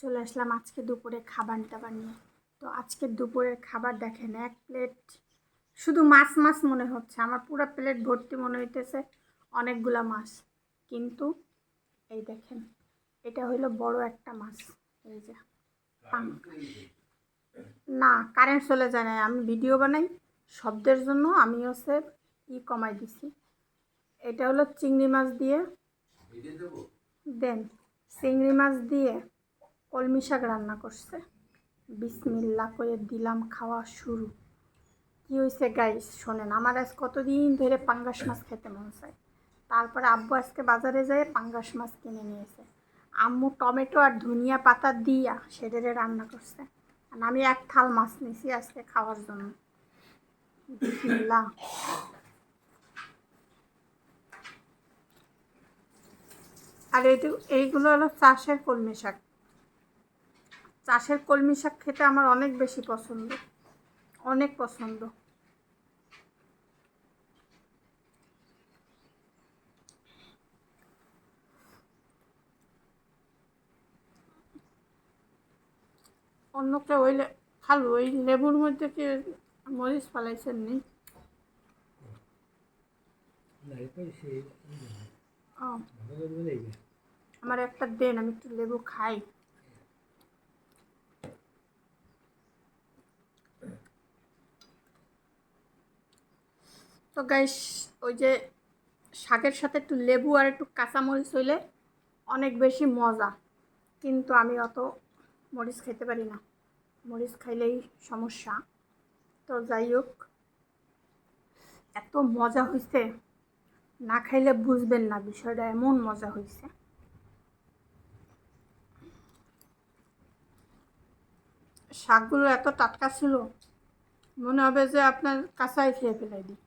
চলে আসলাম আজকে দুপুরে খাবার টাবার নিয়ে। তো আজকে দুপুরের খাবার দেখেন এক প্লেট শুধু মাছ মাছ মনে হচ্ছে। আমার পুরো প্লেট ভর্তি মনে হইতেছে অনেকগুলা মাছ। কিন্তু এই দেখেন এটা হইল বড় একটা মাছ। এই যে না কারেন্ট চলে যায় না আমি ভিডিও বানাই শব্দের জন্য আমি হচ্ছে ই কমাই দিছি। এটা হলো চিংড়ি মাছ দিয়ে। দেন চিংড়ি মাছ দিয়ে কলমি শাক রান্না করছে। বিসমিল্লা করে দিলাম, খাওয়া শুরু। কি হয়েছে গাইস শোনেন, আমার আজ কতদিন ধরে পাঙ্গাস মাছ খেতে মন চায়? তারপরে আব্বু আজকে বাজারে যেয়ে পাঙ্গাস মাছ কিনে নিয়েছে আম্মু টমেটো আর ধনিয়া পাতা দিয়া সেটারে রান্না করছে। আর আমি এক থাল মাছ নিয়েছি আজকে খাওয়ার জন্য। বিসমিল্লা। আর এইগুলো হলো চাষের কলমি শাক। চাষের কলমি শাক খেতে আমার অনেক বেশি পছন্দ। অনেক পছন্দ। অন্য কেউ ওই খালু ওই লেবুর মধ্যে কি মরিচ ফালাইছেন নি? আমার একটা দেন আমি একটু লেবু খাই। তো গাইস ওই যে শাকের সাথে একটু লেবু আর একটু কাঁচামরিচ হইলে অনেক বেশি মজা। কিন্তু আমি অত মরিচ খেতে পারি না। মরিচ খাইলেই সমস্যা। তো যাই হোক, এত মজা হয়েছে না খাইলে বুঝবেন না, বিষয়টা এমন মজা হয়েছে শাকগুলো এত টাটকা ছিল, মনে হবে যে আপনার কাঁচাই খেয়ে ফেলাই দিই।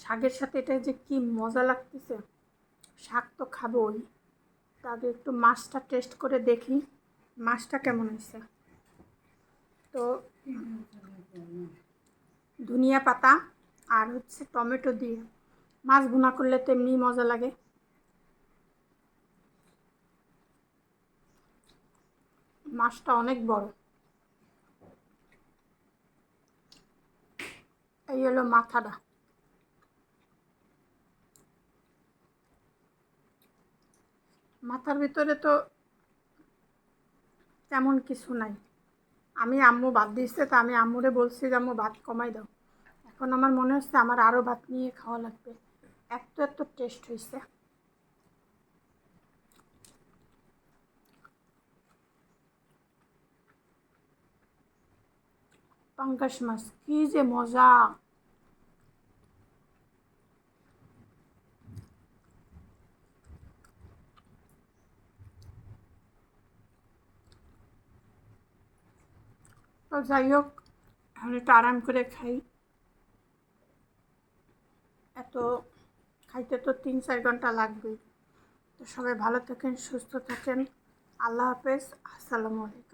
শাকের সাথে এটা যে কি মজা লাগতেছে। শাক তো খাবোই। তাকে একটু মাছটা টেস্ট করে দেখি, মাছটা কেমন হয়েছে। তো, ধনিয়া পাতা আর হচ্ছে টমেটো দিয়ে। মাছ ভুনা করলে তো এমনি মজা লাগে। মাছটা অনেক বড়। এই হলো মাথাটা। মাথার ভিতরে তো তেমন কিছু নাই। আমি আম্মু ভাত দিচ্ছে তো আমি আম্মুরে বলছি যে, আম্মু, ভাত কমাই দাও। এখন আমার মনে হচ্ছে আমার আরও ভাত নিয়ে খাওয়া লাগবে। এত এত টেস্ট হয়েছে পাঙ্কাশ মাছ, কি যে মজা! তো যাই হোক, আমি একটু আরাম করে খাই। এত খাইতে তো তিন চার ঘণ্টা লাগবেই। তো সবাই ভালো থাকেন, সুস্থ থাকেন। আল্লাহ হাফেজ, আসসালামু আলাইকুম।